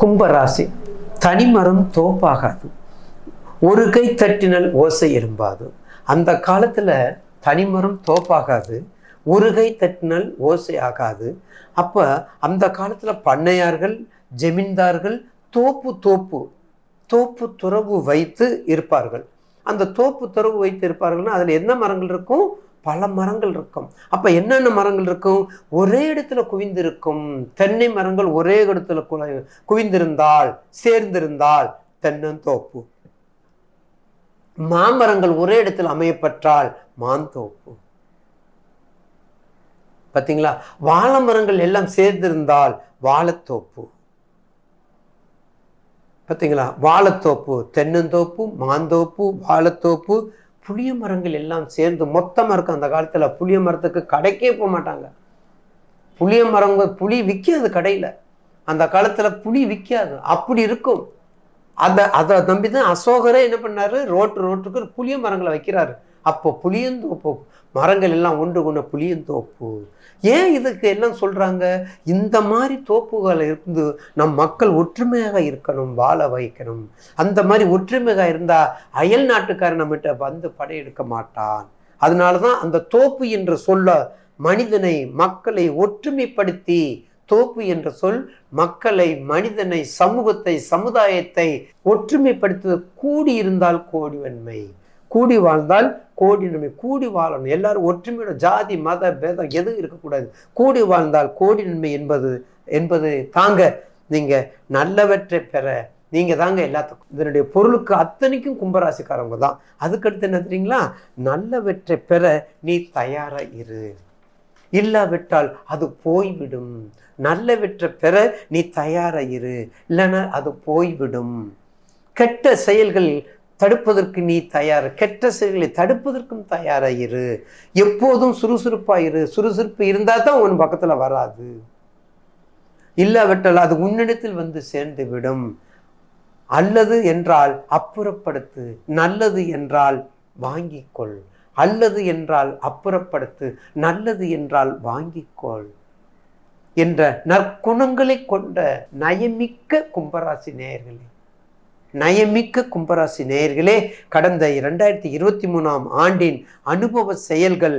கும்பராசி தனிமரம் தோப்பாகாது. ஒரு கை தட்டினால் ஓசை எழும்பாது. அந்த காலத்தில் தனிமரம் தோப்பாகாது. ஒரு கை தட்டினால் ஓசை ஆகாது. அப்போ அந்த காலத்தில் பண்ணையார்கள் ஜமீன்தார்கள் தோப்பு தோப்பு தோப்பு துறவு வைத்து இருப்பார்கள். அந்த தோப்பு துறவு வைத்து இருப்பார்கள்னா அதில் என்ன மரங்கள் இருக்கும்? பல மரங்கள் இருக்கும். அப்போ என்னென்ன மரங்கள் இருக்கும்? ஒரே இடத்துல குவிந்திருக்கும். தென்னை மரங்கள் ஒரே இடத்துல குவிந்திருந்தால் சேர்ந்திருந்தால் தென்னந்தோப்பு. மாமரங்கள் ஒரே இடத்தில் அமையப்பட்டால் மாந்தோப்பு. பார்த்தீங்களா வாழை மரங்கள் எல்லாம் சேர்ந்திருந்தால் வாழைத்தோப்பு. பார்த்தீங்களா வாழைத்தோப்பு தென்னந்தோப்பு மாந்தோப்பு வாழைத்தோப்பு புளிய மரங்கள் எல்லாம் சேர்ந்து மொத்தமாக இருக்கும் அந்த காலத்தில். புளிய மரத்துக்கு கடைக்கே போக மாட்டாங்க. புளிய மரங்க புளி விற்காது கடையில். அந்த காலத்தில் புளி விற்காது அப்படி இருக்கும். அதை அதை நம்பி தான் அசோகரே என்ன பண்ணார்? ரோட்டு ரோட்டுக்கு புளிய மரங்களை வைக்கிறாரு. அப்போ புளியந்தோப்பு மரங்கள் எல்லாம் ஒன்று கொண்ட புளியந்தோப்பு. ஏன் இதுக்கு எல்லாம் சொல்கிறாங்க இந்த மாதிரி தோப்புகள் இருந்து நம் மக்கள் ஒற்றுமையாக இருக்கணும் வாழ வைக்கணும். அந்த மாதிரி ஒற்றுமையாக இருந்தால் அயல் நாட்டுக்காரன் நம்மகிட்ட வந்து படையெடுக்க மாட்டான். அதனால தான் அந்த தோப்பு என்ற சொல்ல மனிதனை மக்களை ஒற்றுமைப்படுத்தி தோப்பு என்ற சொல் மக்களை மனிதனை சமூகத்தை சமுதாயத்தை ஒற்றுமைப்படுத்த கூடி இருந்தால் கூடி வாழ்ந்தால் கோடி நன்மை. கூடி வாழணும். எல்லாரும் ஒற்றுமையோட ஜாதி மத பேதம் எதுவும் இருக்கக்கூடாது. கூடி வாழ்ந்தால் கோடி நன்மை என்பது என்பது தாங்க நீங்கள் நல்லவற்றை பெற நீங்கள் தாங்க எல்லாத்துக்கும். இதனுடைய பொருளுக்கு அத்தனைக்கும் கும்பராசிக்காரவங்க தான். அதுக்கடுத்து என்ன தெரியுங்களா? நல்லவற்றை பெற நீ தயாராக இரு. இல்லாவிட்டால் அது போய்விடும். நல்லவற்றை பெற நீ தயாராக இரு. இல்லைன்னா அது போய்விடும். கெட்ட செயல்கள் தடுப்பதற்கு நீ தயார். கெட்ட செயல்களை தடுப்பதற்கும் தயாராயிரு. இரு எப்போதும் சுறுசுறுப்பாயிரு. சுறுசுறுப்பு இருந்தால் தான் உன் பக்கத்தில் வராது. இல்லாவிட்டால் அது உன்னிடத்தில் வந்து சேர்ந்து விடும் அல்லது என்றால் அப்புறப்படுத்து. நல்லது என்றால் வாங்கிக்கொள். அல்லது என்றால் அப்புறப்படுத்து. நல்லது என்றால் வாங்கிக்கொள் என்ற நற்குணங்களை கொண்ட நயமிக்க கும்பராசி நேயர்களே. நயமிக்க கும்பராசி நேயர்களே கடந்த இரண்டாயிரத்தி இருபத்தி மூணாம் ஆண்டின் அனுபவ செயல்கள்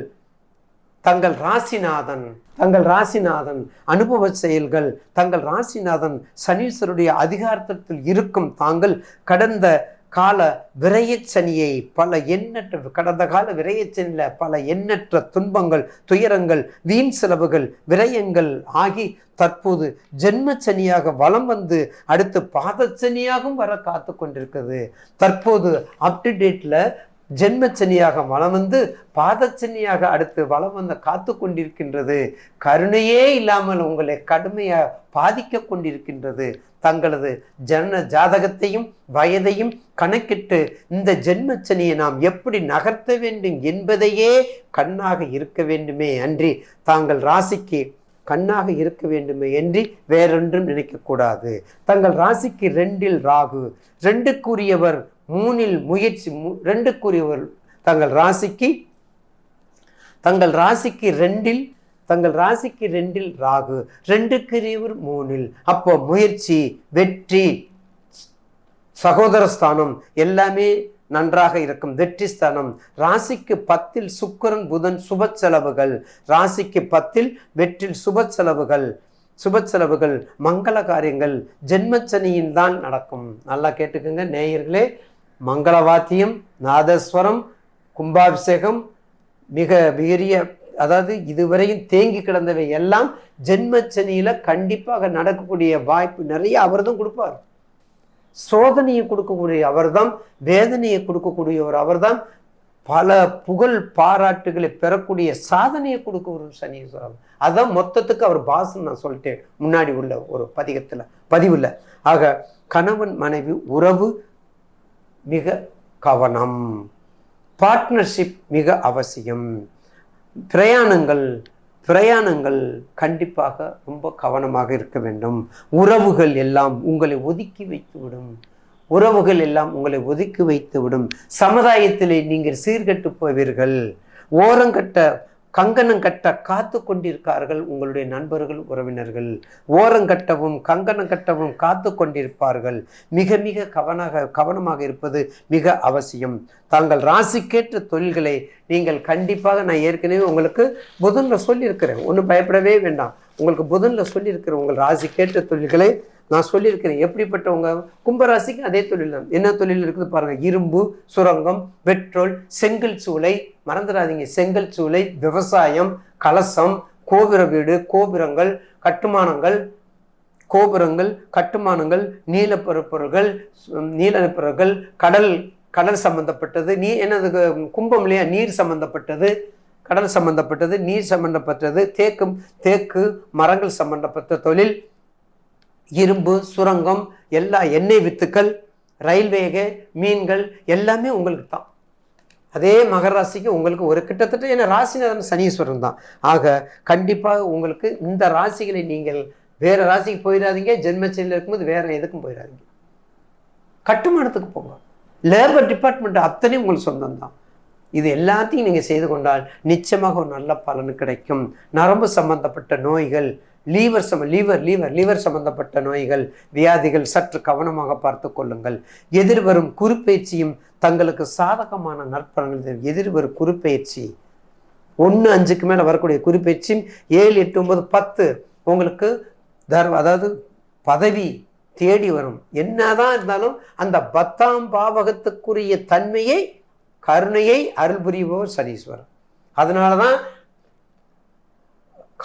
தங்கள் ராசிநாதன் தங்கள் ராசிநாதன் அனுபவ செயல்கள் தங்கள் ராசிநாதன் சனீஸ்வருடைய அதிகாரத்தில் இருக்கும் தாங்கள் கடந்த கால விரயச்சனியை பல எண்ணற்ற கடந்த கால விரயச்சனியில் பல எண்ணற்ற துன்பங்கள் துயரங்கள் வீண் செலவுகள் விரயங்கள் ஆகி தற்போது ஜென்மச்சனியாக வலம் வந்து அடுத்து பாதச்சனியாகவும் வர காத்து கொண்டிருக்கிறது. தற்போது அப்டு டேட்டில் ஜென்மச்சனியாக வலம் வந்து பாதச்சனியாக அடுத்து வளம் வந்து காத்து கொண்டிருக்கின்றது. கருணையே இல்லாமல் உங்களை கடுமையாக பாதிக்க கொண்டிருக்கின்றது. தங்களது ஜன ஜாதகத்தையும் வயதையும் கணக்கிட்டு இந்த ஜென்மச்சனியை நாம் எப்படி நகர்த்த வேண்டும் என்பதையே கண்ணாக இருக்க வேண்டுமே அன்றி தாங்கள் ராசிக்கு கண்ணாக இருக்க வேண்டுமே என்று வேறொன்றும் நினைக்கக்கூடாது தங்கள் ராசிக்கு ரெண்டில் ராகு. ரெண்டுக்குரியவர் மூணில் முயற்சி மு- ரெண்டுக்குரியவர் தங்கள் ராசிக்கு தங்கள் ராசிக்கு ரெண்டில் தங்கள் ராசிக்கு ரெண்டில் ராகு ரெண்டுக்குரியவர் மூணில் அப்போ முயற்சி வெற்றி சகோதர ஸ்தானம் எல்லாமே நன்றாக இருக்கும். வெற்றி ஸ்தானம். ராசிக்கு பத்தில் சுக்கரன் புதன் சுப செலவுகள். ராசிக்கு பத்தில் வெற்றில் சுப செலவுகள். சுப செலவுகள் மங்கள காரியங்கள் ஜென்மச்சனியின் தான் நடக்கும். நல்லா கேட்டுக்கோங்க நேயர்களே. மங்களவாத்தியம் நாதஸ்வரம் கும்பாபிஷேகம் மிக பெரிய அதாவது இதுவரையும் தேங்கி கிடந்தவை எல்லாம் ஜென்மச்சனியில் கண்டிப்பாக நடக்கக்கூடிய வாய்ப்பு நிறைய அவர்தான் கொடுப்பார். சோதனையை கொடுக்கக்கூடிய அவர்தான் வேதனையை கொடுக்கக்கூடியவர் அவர்தான் பல புகழ் பாராட்டுகளை பெறக்கூடிய சாதனையை கொடுக்க ஒரு சனீஸ்வரன் அதான் மொத்தத்துக்கு அவர் பாசம் நான் சொல்லிட்டேன். முன்னாடி உள்ள ஒரு பதிகத்தில் பதிவில். ஆக கணவன் மனைவி உறவு மிக கவனம். பார்ட்னர்ஷிப் மிக அவசியம். பிரயாணங்கள் பிரயாணங்கள் கண்டிப்பாக ரொம்ப கவனமாக இருக்க வேண்டும். உறவுகள் எல்லாம் உங்களை ஒதுக்கி வைத்துவிடும். உறவுகள் எல்லாம் உங்களை ஒதுக்கி வைத்து விடும் சமுதாயத்திலே நீங்கள் சீர்கெட்டு போவீர்கள். ஓரங்கட்ட கங்கணம் கட்ட காத்து கொண்டிருக்கார்கள் உங்களுடைய நண்பர்கள் உறவினர்கள். ஓரங்கட்டவும் கங்கணம் கட்டவும் காத்து கொண்டிருப்பார்கள். மிக மிக கவனாக கவனமாக இருப்பது மிக அவசியம். தாங்கள் ராசிக்கேற்ற தொழில்களை நீங்கள் கண்டிப்பாக நான் ஏற்கனவே உங்களுக்கு புதனில் சொல்லியிருக்கிறேன். ஒன்றும் பயப்படவே வேண்டாம். உங்களுக்கு புதனில் சொல்லியிருக்கிறேன் உங்கள் ராசிக்கேற்ற தொழில்களை நான் சொல்லியிருக்கிறேன். எப்படிப்பட்டவங்க? கும்பராசிக்கு அதே தொழில் தான். என்ன தொழில் இருக்குது பாருங்க. இரும்பு சுரங்கம் பெட்ரோல் செங்கல் சூளை. மறந்துடாதீங்க. செங்கல் சூளை விவசாயம் கலசம் கோபுர வீடு கோபுரங்கள் கட்டுமானங்கள் கோபுரங்கள் கட்டுமானங்கள் நீலப்பரப்பொருள்கள் நீலப்பொருள்கள் கடல் கடல் சம்பந்தப்பட்டது நீ என்னது கும்பம் இல்லையா? நீர் சம்பந்தப்பட்டது கடல் சம்பந்தப்பட்டது நீர் சம்பந்தப்பட்டது தேக்கு தேக்கு மரங்கள் சம்பந்தப்பட்ட தொழில். இரும்பு சுரங்கம் எல்லா எண்ணெய் வித்துக்கள் ரயில்வேக மீன்கள் எல்லாமே உங்களுக்கு தான். அதே மகர ராசிக்கு உங்களுக்கு ஒரு கிட்டத்தட்ட ஏன்னா ராசிநாதன் சனீஸ்வரன் தான். ஆக கண்டிப்பாக உங்களுக்கு இந்த ராசிகளை நீங்கள் வேறு ராசிக்கு போயிடாதீங்க. ஜென்மச்சனியில் இருக்கும்போது வேறு எதுக்கும் போயிடாதீங்க. கட்டுமானத்துக்கு போங்க. லேபர் டிபார்ட்மெண்ட் அத்தனையும் உங்களுக்கு சொந்தம் தான். இது எல்லாத்தையும் நீங்கள் செய்து கொண்டால் நிச்சயமாக ஒரு நல்ல பலன் கிடைக்கும். நரம்பு சம்பந்தப்பட்ட நோய்கள் லீவர் சம லீவர் லீவர் லீவர் சம்பந்தப்பட்ட நோய்கள் வியாதிகள் சற்று கவனமாக பார்த்து கொள்ளுங்கள். எதிர்வரும் குறுப்பெயர்ச்சியும் தங்களுக்கு சாதகமான நற்பலன்கள் தரும். எதிர்வரும் குறுப்பெயர்ச்சி ஒன்று அஞ்சுக்கு மேலே வரக்கூடிய குறிப்பயிற்சியும் ஏழு எட்டு ஒன்பது பத்து உங்களுக்கு தர் அதாவது பதவி தேடி வரும். என்னதான் இருந்தாலும் அந்த பத்தாம் பாவகத்துக்குரிய தன்மையை கருணையை அருள் புரிபவர் சனீஸ்வரன் அதனால தான்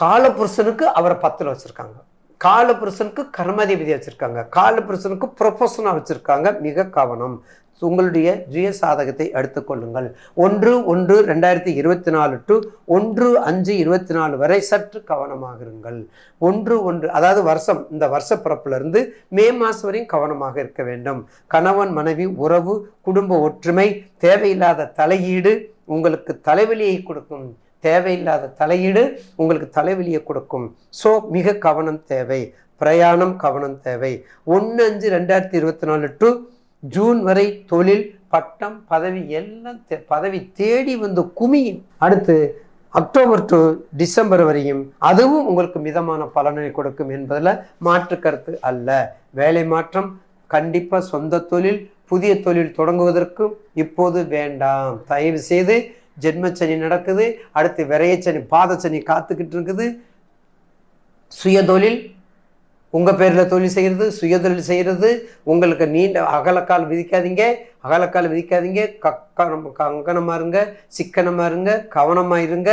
காலபுருஷனுக்கு அவரை பத்தில் வச்சுருக்காங்க. காலபுருஷனுக்கு கர்மாதிபதி வச்சுருக்காங்க. காலபுருஷனுக்கு ப்ரொஃபஷனாக வச்சுருக்காங்க. மிக கவனம். உங்களுடைய ஜுய சாதகத்தை எடுத்துக்கொள்ளுங்கள் ஒன்று ஒன்று ரெண்டாயிரத்தி இருபத்தி நாலு டு ஒன்று அஞ்சு இருபத்தி நாலு வரை சற்று கவனமாக இருங்கள். ஒன்று ஒன்று அதாவது வருஷம் இந்த வருஷ பிறப்பிலிருந்து மே மாதம் வரையும் கவனமாக இருக்க வேண்டும். கணவன் மனைவி உறவு குடும்ப ஒற்றுமை தேவையில்லாத தலையீடு உங்களுக்கு தலைவலியை கொடுக்கும். தேவையில்லாத தலையீடு உங்களுக்கு தலைவலியை கொடுக்கும். ஸோ மிக கவனம் தேவை. பிரயாணம் கவனம் தேவை. ஒன்று அஞ்சு ரெண்டாயிரத்தி இருபத்தி நாலு டு ஜூன் வரை தொழில் பட்டம் பதவி எல்லாம் பதவி தேடி வந்து குமியும் அடுத்து அக்டோபர் டு டிசம்பர் வரையும் அதுவும் உங்களுக்கு மிதமான பலனை கொடுக்கும் என்பதில் மாற்று கருத்து அல்ல. வேலை மாற்றம் கண்டிப்பாக சொந்த தொழில் புதிய தொழில் தொடங்குவதற்கும் இப்போது வேண்டாம். தயவு செய்து ஜென்மச்சனி நடக்குது அடுத்து விரையச்சனி பாதச்சனி காத்துக்கிட்டு இருக்குது சுயதொழில் உங்கள் பேரில் தொழில் செய்கிறது சுயதொழில் செய்கிறது உங்களுக்கு நீண்ட அகலக்கால் விதிக்காதீங்க அகலக்கால் விதிக்காதீங்க கக்கணம் கங்கனமாக இருங்க சிக்கனமாக இருங்க கவனமாக இருங்க.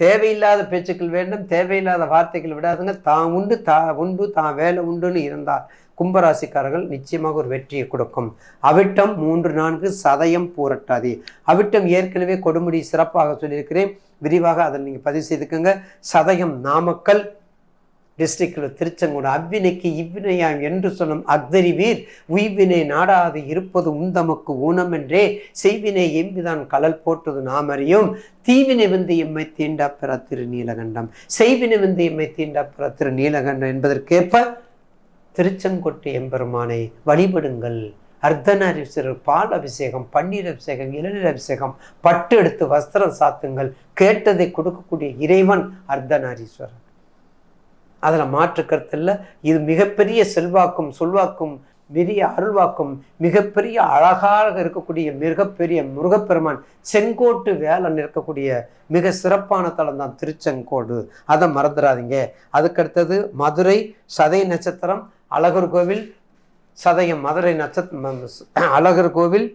தேவையில்லாத பேச்சுக்கள் வேண்டும் தேவையில்லாத வார்த்தைகள் விடாதுங்க. தான் உண்டு தா உண்டு தான் வேலை உண்டுன்னு இருந்தால் கும்பராசிக்காரர்கள் நிச்சயமாக ஒரு வெற்றியை கொடுக்கும். அவிட்டம் மூன்று நான்கு சதயம் பூரட்டாதி. அவிட்டம் ஏற்கனவே கொடுமுடி சிறப்பாக சொல்லியிருக்கிறேன். விரிவாக அதை நீங்கள் பதிவு செய்துக்கோங்க. சதயம் நாமக்கல் டிஸ்ட்ரிக்டில் திருச்செங்கோடு. அவ்வினைக்கு இவ்வினையாம் என்று சொல்லும் அக்தறிவீர் உய்வினை நாடாது இருப்பது உந்தமக்கு ஊனமென்றே செய்வினை எம்பிதான் கலல் போட்டது நாம் அறியும். தீவினை வந்து எம்மை தீண்டா பெற திரு நீலகண்டம் செய்வினை வந்து எம்மை தீண்டா பெற திரு நீலகண்டம் என்பதற்கேற்ப திருச்செங்கோட்டு எம்பெருமானை வழிபடுங்கள். அர்த்தநாரீஸ்வரர் பால் அபிஷேகம் பன்னீர் அபிஷேகம் இளநீர் அபிஷேகம் பட்டு எடுத்து வஸ்திரம் சாத்துங்கள். கேட்டதை கொடுக்கக்கூடிய இறைவன் அர்த்தநாரீஸ்வரர். அதில் மாற்று இல்லை. இது மிகப்பெரிய செல்வாக்கும் சொல்வாக்கும் பெரிய அருள்வாக்கும் மிகப்பெரிய அழகாக இருக்கக்கூடிய மிகப்பெரிய முருகப்பெருமான் செங்கோட்டு வேலன் இருக்கக்கூடிய மிக சிறப்பான தலம் தான் திருச்செங்கோடு. அதை மறந்துடாதீங்க. அதுக்கடுத்தது மதுரை சதை நட்சத்திரம் அழகர் கோவில் சதயம் மதுரை நட்சத்திர அழகர் கோவில்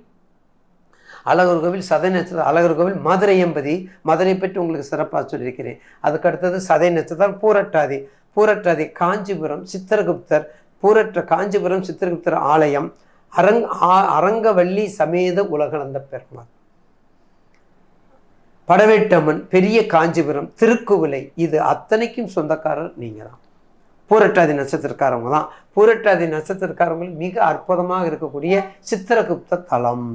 அழகர் கோவில் சதை நட்சத்திரம் அழகர் கோவில் மதுரை எம்பதி. மதுரை பற்றி உங்களுக்கு சிறப்பாக சொல்லியிருக்கிறேன். அதுக்கு அடுத்தது சதை நட்சத்திரம் பூரட்டாதி. பூரட்டாதி காஞ்சிபுரம் சித்திரகுப்தர். பூரற்ற காஞ்சிபுரம் சித்திரகுப்தர் ஆலயம். அரங் அரங்கவள்ளி சமேத உலகளந்த பெருமாள். படவேட்டம்மன் பெரிய காஞ்சிபுரம் திருக்குவிலை. இது அத்தனைக்கும் சொந்தக்காரர் நீங்கள் தான் பூரட்டாதி நட்சத்திரக்காரவங்க தான். பூரட்டாதி நட்சத்திரக்காரவங்களுக்கு மிக அற்புதமாக இருக்கக்கூடிய சித்திரகுப்த தலம்.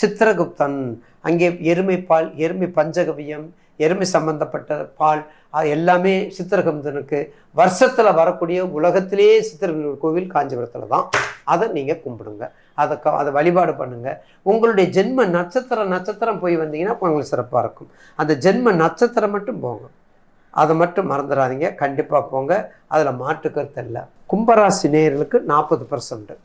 சித்திரகுப்தன் அங்கே எருமை பால் எருமை பஞ்சகவியம் எருமை சம்பந்தப்பட்ட பால் எல்லாமே சித்திரகுப்தனுக்கு. வருஷத்தில் வரக்கூடிய உலகத்திலேயே சித்திரகுப்தன் கோவில் காஞ்சிபுரத்தில் தான். அதை நீங்கள் கும்பிடுங்க. அதை க அதை வழிபாடு பண்ணுங்கள் உங்களுடைய ஜென்ம நட்சத்திரம் நட்சத்திரம் போய் வந்தீங்கன்னா உங்களுக்கு சிறப்பாக இருக்கும். அந்த ஜென்ம நட்சத்திரம் மட்டும் போங்க. அதை மட்டும் மறந்துடாதீங்க. கண்டிப்பாக போங்க. அதில் மாற்று இல்லை. கும்பராசி நேயர்களுக்கு நாற்பது பர்சன்ட்